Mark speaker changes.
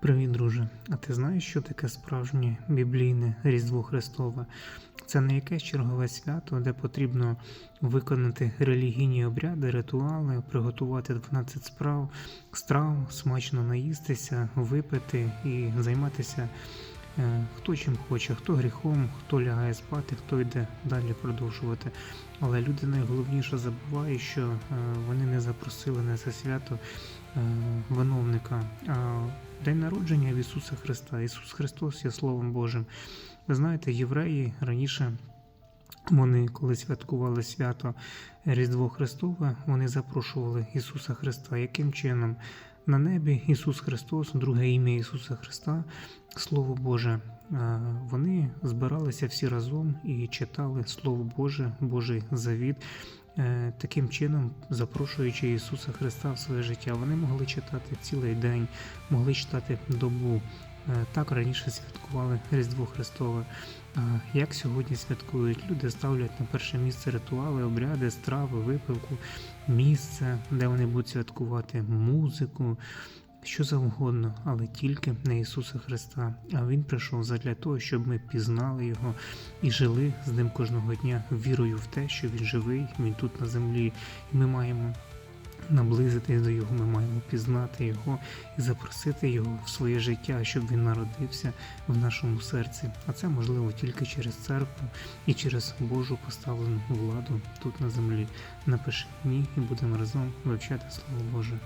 Speaker 1: Привіт, друже. А ти знаєш, що таке справжнє біблійне Різдво Христове? Це не якесь чергове свято, де потрібно виконати релігійні обряди, ритуали, приготувати 12 справ, страв, смачно наїстися, випити і займатися хто чим хоче, хто гріхом, хто лягає спати, хто йде далі продовжувати. Але люди найголовніше забувають, що е, вони не запросили на це свято е, виновника. День народження в Ісуса Христа. Ісус Христос є Словом Божим. Ви знаєте, євреї раніше, вони, коли святкували свято Різдво Христове, вони запрошували Ісуса Христа. Яким чином? На небі Ісус Христос, друге ім'я Ісуса Христа, Слово Боже. Е, Вони збиралися всі разом і читали Слово Боже, Божий завіт. Е, Таким чином, запрошуючи Ісуса Христа в своє життя, вони могли читати цілий день, могли читати добу. Е, Так раніше святкували Різдво Христове. А Як сьогодні святкують? Люди ставлять на перше місце ритуали, обряди, страви, випивку, місце, де вони будуть святкувати, музику, що завгодно, але тільки не Ісуса Христа. А Він прийшов задля того, щоб ми пізнали Його і жили з ним кожного дня вірою в те, що Він живий, Він тут на землі, і ми маємо наблизитись до Його, ми маємо пізнати Його і запросити Його в своє життя, щоб він народився в нашому серці. А це можливо тільки через церкву і через Божу поставлену владу тут на землі. Напиши мені і будемо разом вивчати Слово Боже.